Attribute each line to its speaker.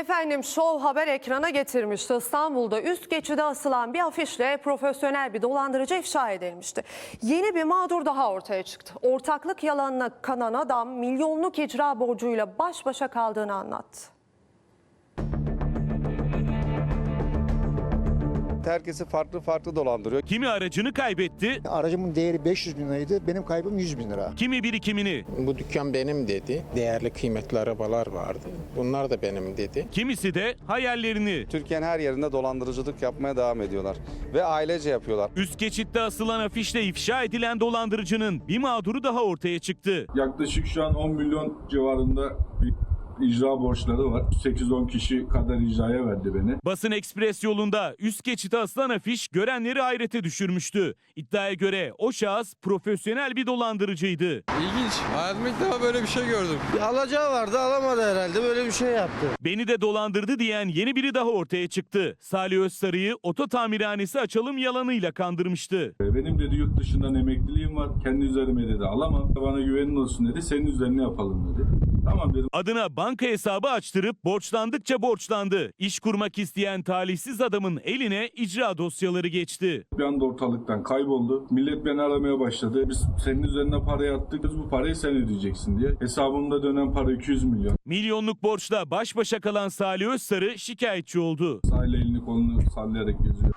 Speaker 1: Efendim Show Haber ekrana getirmişti. İstanbul'da üst geçide asılan bir afişle profesyonel bir dolandırıcı ifşa edilmişti. Yeni bir mağdur daha ortaya çıktı. Ortaklık yalanına kanan adam milyonluk icra borcuyla baş başa kaldığını anlattı.
Speaker 2: Herkesi farklı farklı dolandırıyor.
Speaker 3: Kimi aracını kaybetti,
Speaker 4: Aracımın değeri 500 bin liraydı. Benim kaybım 100 bin lira.
Speaker 3: kimi birikimini,
Speaker 5: Bu dükkan benim dedi. Değerli kıymetli arabalar vardı. Bunlar da benim dedi.
Speaker 3: kimisi de hayallerini.
Speaker 2: Türkiye'nin her yerinde dolandırıcılık yapmaya devam ediyorlar. Ve ailece yapıyorlar.
Speaker 3: Üst geçitte asılan afişle ifşa edilen dolandırıcının bir mağduru daha ortaya çıktı.
Speaker 6: Yaklaşık şu an 10 milyon civarında bir icra borçları var. 8-10 kişi kadar icraya verdi beni.
Speaker 3: Basın Ekspres yolunda üst geçite asılan afiş görenleri hayrete düşürmüştü. İddiaya göre o şahıs profesyonel bir dolandırıcıydı.
Speaker 7: İlginç. Hayatımda ilk defa böyle bir şey gördüm. Bir alacağı vardı alamadı herhalde böyle bir şey yaptı.
Speaker 3: Beni de dolandırdı diyen yeni biri daha ortaya çıktı. Salih Özsarı'yı oto tamirhanesi açalım yalanıyla kandırmıştı.
Speaker 6: Benim dedi yurt dışından emekliliğim var. Kendi üzerime dedi alamam. Bana güvenin olsun dedi. Senin üzerine yapalım dedi. Tamam dedim.
Speaker 3: Adına banka hesabı açtırıp borçlandıkça borçlandı. İş kurmak isteyen talihsiz adamın eline icra dosyaları geçti.
Speaker 6: Bir anda ortalıktan kayboldu. Millet beni aramaya başladı. Biz senin üzerine parayı attık. Biz bu parayı sen ödeyeceksin diye. Hesabımda dönen para 200 milyon.
Speaker 3: Milyonluk borçla baş başa kalan Salih Özsarı şikayetçi oldu.
Speaker 6: Sahile elini kolunu sallayarak geziyor.